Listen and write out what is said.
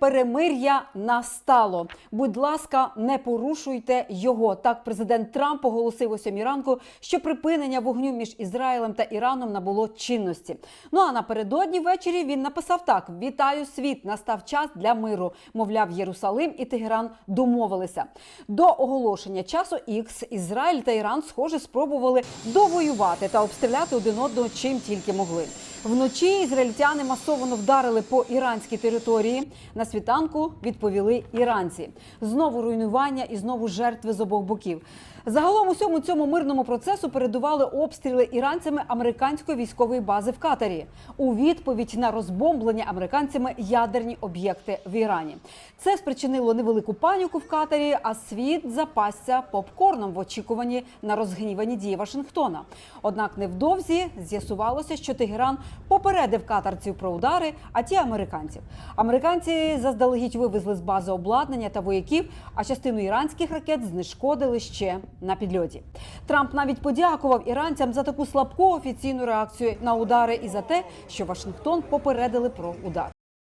Перемир'я настало. Будь ласка, не порушуйте його. Так президент Трамп оголосив о сьомій ранку, що припинення вогню між Ізраїлем та Іраном набуло чинності. Ну а напередодні ввечері він написав так: Вітаю світ! Настав час для миру. Мовляв, Єрусалим і Тегеран домовилися. До оголошення часу Ікс Ізраїль та Іран, схоже, спробували довоювати та обстріляти один одного чим тільки могли. Вночі ізраїльтяни масово вдарили по іранській території. На світанку відповіли іранці. Знову руйнування і знову жертви з обох боків. Загалом усьому цьому мирному процесу передували обстріли іранцями американської військової бази в Катарі у відповідь на розбомблення американцями ядерні об'єкти в Ірані. Це спричинило невелику паніку в Катарі, а світ запасся попкорном в очікуванні на розгнівані дії Вашингтона. Однак невдовзі з'ясувалося, що Тегеран попередив катарців про удари, а ті американців. Американці заздалегідь вивезли з бази обладнання та вояків, а частину іранських ракет знешкодили ще на підльоті. Трамп навіть подякував іранцям за таку слабку офіційну реакцію на удари і за те, що Вашингтон попередили про удар.